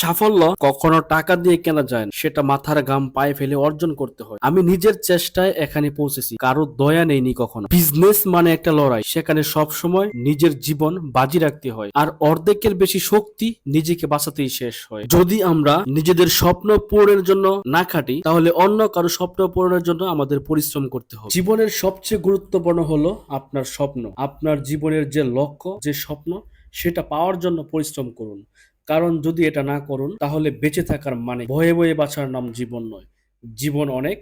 সাফল্য কখনো টাকা দিয়ে কেনা যায় না। সেটা মাথার ঘাম পায়ে ফেলে অর্জন করতে হয়। আমি নিজের চেষ্টায় এখানে পৌঁছেছি। কারও দয়া নেইনি কখনো। বিজনেস মানে একটা লড়াই। সেখানে সব সময় নিজের জীবন বাজি রাখতে হয়। আর অর্ধেকের বেশি শক্তি নিজেকে বাঁচাতেই শেষ হয়। যদি আমরা নিজেদের স্বপ্ন পূরণের জন্য না খাটি, তাহলে অন্য কারও স্বপ্ন পূরণের জন্য আমাদের পরিশ্রম করতে হবে। জীবনের সবচেয়ে গুরুত্বপূর্ণ হলো আপনার স্বপ্ন। আপনার জীবনের যে লক্ষ্য, যে স্বপ্ন, সেটা পাওয়ার জন্য পরিশ্রম করুন। কারণ যদি এটা না করুন, তাহলে বেঁচে থাকার মানে ভয়ে ভয়ে বাঁচার নাম জীবন নয়। জীবন অনেক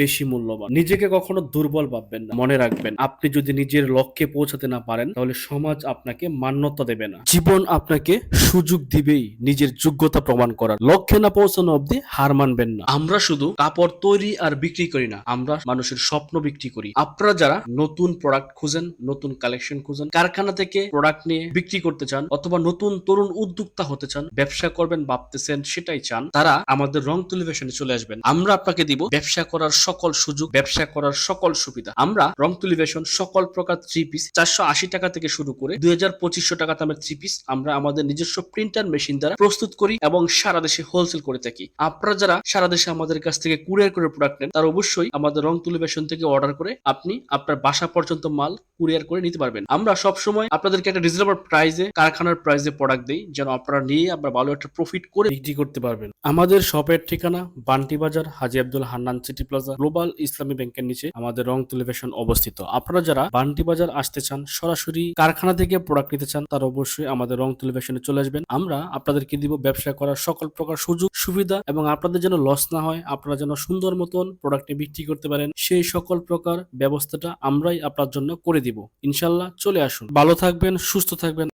বেশি মূল্যবান। নিজেকে কখনো দুর্বল ভাববেন না। মনে রাখবেন, আপনি যদি নিজের লক্ষ্যে পৌঁছাতে না পারেন, তাহলে সমাজ আপনাকে মান্যতা দেবে না। জীবন আপনাকে সুযোগ দিবেই নিজের যোগ্যতা প্রমাণ করার। লক্ষ্যে না পৌঁছানো অবধি হার মানবেন না। আমরা শুধু কাপড় তৈরি আর বিক্রি করি না, আমরা মানুষের স্বপ্ন বিক্রি করি। আপনারা যারা নতুন প্রোডাক্ট খুঁজেন, নতুন কালেকশন খুঁজেন, কারখানা থেকে প্রোডাক্ট নিয়ে বিক্রি করতে চান, অথবা নতুন তরুণ উদ্যোক্তা হতে চান, ব্যবসা করবেন, ভাবতেছেন, সেটাই চান, তারা আমাদের রং টেলিভিশনে চলে আসবেন। আমরা আপনাকে দিব ব্যবসা করার সকল সুযোগ, ব্যবসা করার সকল সুবিধা। আমরা রং টেলিভিশন সকল প্রকার থ্রি পিস চারশো আশি টাকা থেকে শুরু করে দুই হাজার পঁচিশশো টাকা দামের থ্রি পিস আমরা আমাদের নিজস্ব প্রিন্টার মেশিন দ্বারা প্রস্তুত করি এবং সারা দেশে হোলসেল করে থাকি। আপনারা যারা সারা দেশে আমাদের কাছ থেকে কুরিয়ার করে প্রোডাক্ট নেন, তারা অবশ্যই আমাদের রং টেলিভিশন থেকে অর্ডার করে আপনি আপনার বাসা পর্যন্ত মাল কুরিয়ার করে নিতে পারবেন। আমরা সব সময় আপনাদেরকে একটা রিজনেবল প্রাইসে কারখানার প্রাইসে প্রোডাক্ট দিই, যেন আপনারা নিয়ে আপনারা ভালো একটা প্রফিট করে বিক্রি করতে পারবেন। আমাদের শপের ঠিকানা Banti Bazar, Haji Abdul Hannan city plaza global Islami ব্যাংকের নিচে আমাদের রং টেলিভিশন অবস্থিত। আপনারা যারা বান্টি বাজার আসতে চান, সরাসরি কারখানা থেকে প্রোডাক্ট নিতে চান, তারা অবশ্যই আমাদের রং টেলিভিশনে চলে আসবেন। আমরা আপনাদেরকে দিব ব্যবসা করার সকল প্রকার সুযোগ, সুবিধা এবং আপনাদের যেন লস না হয়, আপনারা যেন সুন্দর মতন প্রোডাক্টে বিক্রি করতে পারেন, সেই সকল প্রকার ব্যবস্থাটা আমরাই আপনার জন্য করে দিব। ইনশাল্লাহ চলে আসুন। ভালো থাকবেন, সুস্থ থাকবেন।